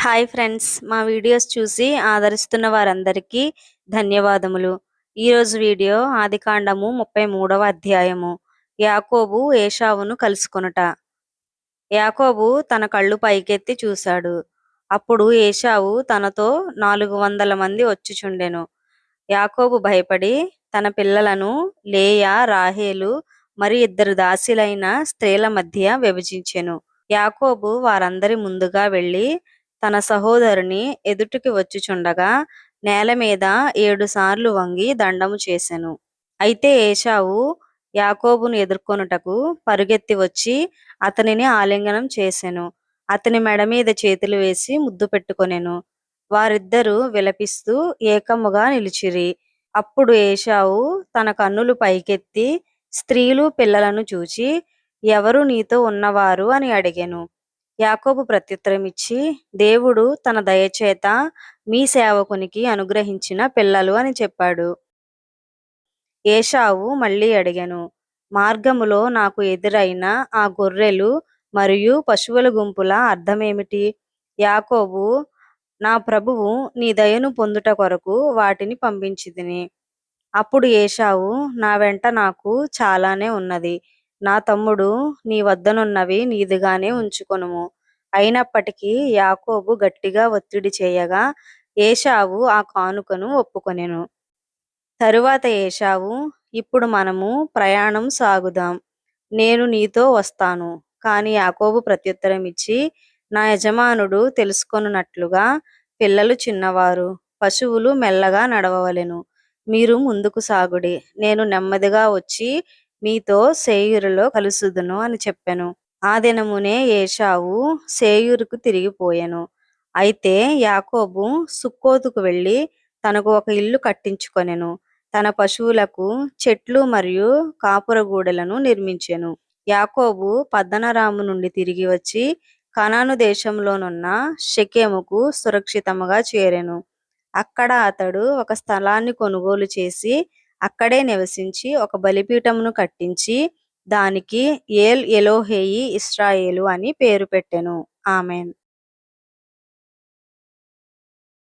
Hi friends మా videos చూసి ఆదరిస్తున్న వారందరికీ ధన్యవాదములు. ఈరోజు వీడియో ఆదికాండము ముప్పై మూడవ అధ్యాయము. యాకోబు ఏషావును కలుసుకొనుట. యాకోబు తన కళ్ళు పైకెత్తి చూశాడు. అప్పుడు ఏషావు తనతో నాలుగు వందల మంది వచ్చుచుండెను. యాకోబు భయపడి తన పిల్లలను లేయా రాహేలు మరి ఇద్దరు దాసిలైన స్త్రీల మధ్య విభజించెను. యాకోబు వారందరి ముందుగా వెళ్ళి తన సహోదరుని ఎదుటికి వచ్చుచుండగా నేల మీద ఏడుసార్లు వంగి దండము చేసెను. అయితే ఏషావు యాకోబును ఎదుర్కొనుటకు పరుగెత్తి వచ్చి అతనిని ఆలింగనం చేసెను. అతని మెడ మీద చేతులు వేసి ముద్దు పెట్టుకొనెను. వారిద్దరూ విలపిస్తూ ఏకముగా నిలిచిరి. అప్పుడు ఏషావు తన కన్నులు పైకెత్తి స్త్రీలు పిల్లలను చూచి ఎవరు నీతో ఉన్నవారు? అని అడిగెను. యాకోబు ప్రత్యుత్తరమిచ్చి దేవుడు తన దయచేత మీ సేవకునికి అనుగ్రహించిన పిల్లలు అని చెప్పాడు. ఏషావు మళ్ళీ అడిగాను మార్గములో నాకు ఎదురైన ఆ గొర్రెలు మరియు పశువుల గుంపుల అర్థమేమిటి? యాకోబు నా ప్రభువు నీ దయను పొందుట కొరకు వాటిని పంపించిదిని అప్పుడు ఏషావు నా వెంట నాకు చాలానే ఉన్నది. నా తమ్ముడు నీ వద్దనున్నవి నీదిగానే ఉంచుకొనుము. అయినప్పటికీ యాకోబు గట్టిగా ఒత్తిడి చేయగా ఏషావు ఆ కానుకను ఒప్పుకొనెను. తరువాత ఏషావు ఇప్పుడు మనము ప్రయాణం సాగుదాం. నేను నీతో వస్తాను. కాని యాకోబు ప్రత్యుత్తరం ఇచ్చి నా యజమానుడు తెలుసుకొనున్నట్లుగా పిల్లలు చిన్నవారు పశువులు మెల్లగా నడవవలెను. మీరు ముందుకు సాగుడి. నేను నెమ్మదిగా వచ్చి మీతో సేయూరులో కలుసుదును అని చెప్పెను. ఆ దినమునే ఏషావు సేయూరుకు తిరిగిపోయెను. అయితే యాకోబు సుక్కోతుకు వెళ్ళి తనకు ఒక ఇల్లు కట్టించుకొనెను. తన పశువులకు చెట్లు మరియు కాపురగూడలను నిర్మించెను. యాకోబు పద్దనరాము నుండి తిరిగి వచ్చి కనాను దేశంలోనున్న షకేముకు సురక్షితముగా చేరెను. అక్కడ అతడు ఒక స్థలాన్ని కొనుగోలు చేసి అక్కడే నివసించి ఒక బలిపీఠమును కట్టించి దానికి ఏల్ ఎలోహేయి ఇస్రాయేలు అని పేరు పెట్టెను. ఆమెన్.